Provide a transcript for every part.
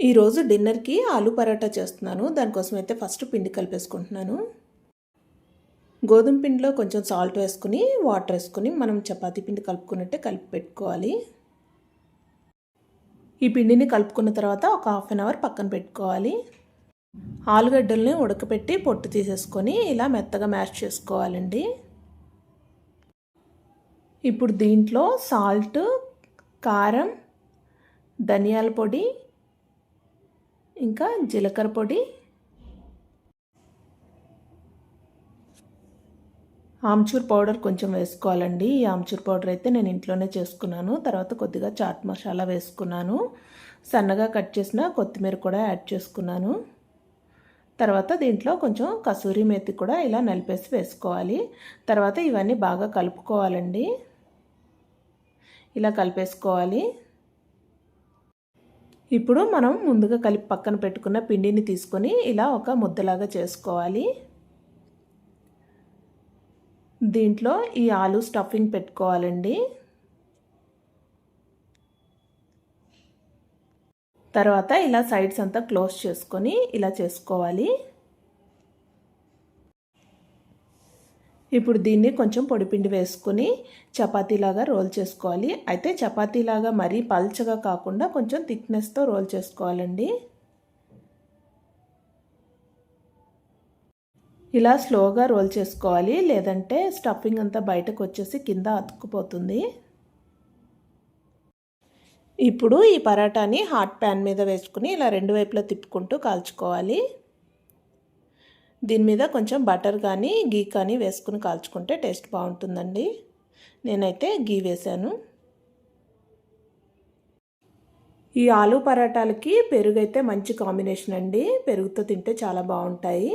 ఈరోజు డిన్నర్కి ఆలు పరాటా చేస్తున్నాను. దానికోసం అయితే ఫస్ట్ పిండి కలిపేసుకుంటున్నాను. గోధుమ పిండిలో కొంచెం సాల్ట్ వేసుకుని వాటర్ వేసుకుని మనం చపాతీ పిండి కలుపుకున్నట్టే కలిపి పెట్టుకోవాలి. ఈ పిండిని కలుపుకున్న తర్వాత ఒక హాఫ్ అన్ అవర్ పక్కన పెట్టుకోవాలి. ఆలుగడ్డల్ని ఉడకపెట్టి పొట్టు తీసేసుకొని ఇలా మెత్తగా మ్యాష్ చేసుకోవాలండి. ఇప్పుడు దీంట్లో సాల్ట్ కారం ధనియాల పొడి ఇంకా జీలకర్ర పొడి ఆమ్చూర్ పౌడర్ కొంచెం వేసుకోవాలండి. ఈ ఆమ్చూర్ పౌడర్ అయితే నేను ఇంట్లోనే చేసుకున్నాను. తర్వాత కొద్దిగా చాట్ మసాలా వేసుకున్నాను. సన్నగా కట్ చేసిన కొత్తిమీర కూడా యాడ్ చేసుకున్నాను. తర్వాత దీంట్లో కొంచెం కసూరి మేతి కూడా ఇలా నలిపేసి వేసుకోవాలి. తర్వాత ఇవన్నీ బాగా కలుపుకోవాలండి. ఇలా కలిపేసుకోవాలి. ఇప్పుడు మనం ముందుగా కలిపి పక్కన పెట్టుకున్న పిండిని తీసుకొని ఇలా ఒక ముద్దలాగా చేసుకోవాలి. దీంట్లో ఈ ఆలు స్టఫింగ్ పెట్టుకోవాలండి. తర్వాత ఇలా సైడ్స్ అంతా క్లోజ్ చేసుకొని ఇలా చేసుకోవాలి. ఇప్పుడు దీన్ని కొంచెం పొడిపిండి వేసుకుని చపాతీలాగా రోల్ చేసుకోవాలి. అయితే చపాతీలాగా మరీ పల్చగా కాకుండా కొంచెం థిక్నెస్తో రోల్ చేసుకోవాలండి. ఇలా స్లోగా రోల్ చేసుకోవాలి. లేదంటే స్టఫింగ్ అంతా బయటకు వచ్చేసి కింద అతుక్కుపోతుంది. ఇప్పుడు ఈ పరాటాని హాట్ ప్యాన్ మీద వేసుకుని ఇలా రెండు వైపులా తిప్పుకుంటూ కాల్చుకోవాలి. దీని మీద కొంచెం బటర్ కానీ గీ కానీ వేసుకుని కాల్చుకుంటే టేస్ట్ బాగుంటుందండి. నేనైతే గీ వేశాను. ఈ ఆలు పరాటాలకి పెరుగు అయితే మంచి కాంబినేషన్ అండి. పెరుగుతో తింటే చాలా బాగుంటాయి.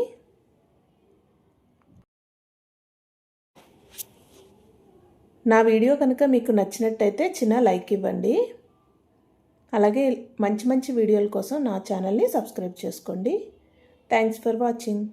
నా వీడియో కనుక మీకు నచ్చినట్టయితే చిన్న లైక్ ఇవ్వండి. అలాగే మంచి మంచి వీడియోల కోసం నా ఛానల్ని సబ్స్క్రైబ్ చేసుకోండి. Thanks for watching.